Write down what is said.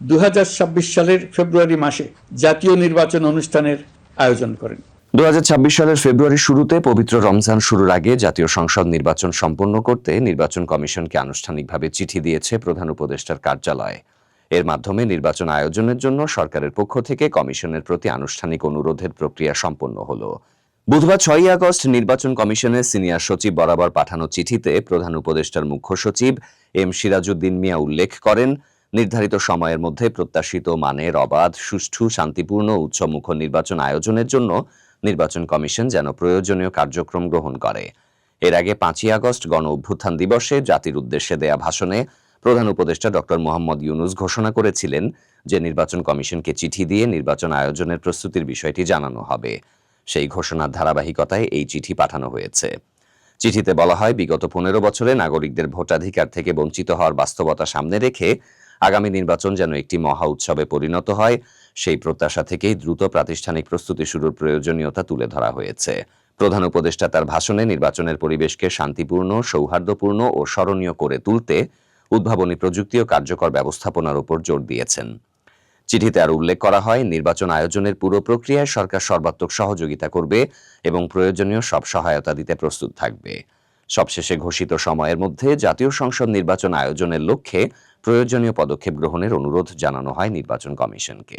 দু হাজার ছাব্বিশ সালের ফেব্রুয়ারি মাসে জাতীয় নির্বাচন অনুষ্ঠানের আয়োজন করেন। দু সালের ফেব্রুয়ারির শুরুতে পবিত্র রমজান শুরুর আগে জাতীয় সংসদ নির্বাচন সম্পন্ন করতে নির্বাচন কমিশনকে আনুষ্ঠানিকভাবে চিঠি দিয়েছে প্রধান উপদেষ্টার কার্যালয়। এর মাধ্যমে নির্বাচন আয়োজনের জন্য সরকারের পক্ষ থেকে কমিশনের প্রতি আনুষ্ঠানিক অনুরোধের প্রক্রিয়া সম্পন্ন হল। বুধবার ছয়ই আগস্ট নির্বাচন কমিশনের সিনিয়র সচিব বরাবর পাঠানো চিঠিতে প্রধান উপদেষ্টার মুখ্য সচিব এম সিরাজউদ্দিন মিয়া উল্লেখ করেন নির্ধারিত সময়ের মধ্যে প্রত্যাশিত মানের অবাধ, সুষ্ঠু, শান্তিপূর্ণ উৎসমুখ নির্বাচন আয়োজনের জন্য নির্বাচন কমিশন যেন প্রয়োজনীয় কার্যক্রম গ্রহণ করে। এর আগে পাঁচই আগস্ট গণ অভ্যুত্থান দিবসে জাতির উদ্দেশ্যে দেয়া ভাষণে প্রধান উপদেষ্টা ডক্টর মোহাম্মদ ইউনুস ঘোষণা করেছিলেন যে নির্বাচন কমিশনকে চিঠি দিয়ে নির্বাচন আয়োজনের প্রস্তুতির বিষয়টি জানানো হবে। সেই ঘোষণার ধারাবাহিকতায় এই চিঠি পাঠানো হয়েছে। চিঠিতে বলা হয়, বিগত পনেরো বছরে নাগরিকদের ভোটাধিকার থেকে বঞ্চিত হওয়ার বাস্তবতা সামনে রেখে আগামী নির্বাচন যেন একটি মহা উৎসবে পরিণত হয়, সেই প্রত্যাশা থেকেই দ্রুত প্রাতিষ্ঠানিক প্রস্তুতি শুরুর প্রয়োজনীয়তা তুলে ধরা হয়েছে। প্রধান উপদেষ্টা তার ভাষণে নির্বাচনের পরিবেশকে শান্তিপূর্ণ, সৌহার্দ্যপূর্ণ ও স্মরণীয় করে তুলতে উদ্ভাবনী প্রযুক্তি ও কার্যকর ব্যবস্থাপনার উপর জোর দিয়েছেন। চিঠিতে আর উল্লেখ করা হয়, নির্বাচন আয়োজনের পুরো প্রক্রিয়ায় সরকার সর্বাত্মক সহযোগিতা করবে এবং প্রয়োজনীয় সব সহায়তা দিতে প্রস্তুত থাকবে। সবশেষে ঘোষিত সময়ের মধ্যে জাতীয় সংসদ নির্বাচন আয়োজনের লক্ষ্যে প্রয়োজনীয় পদক্ষেপ গ্রহণের অনুরোধ জানানো হয় নির্বাচন কমিশনকে।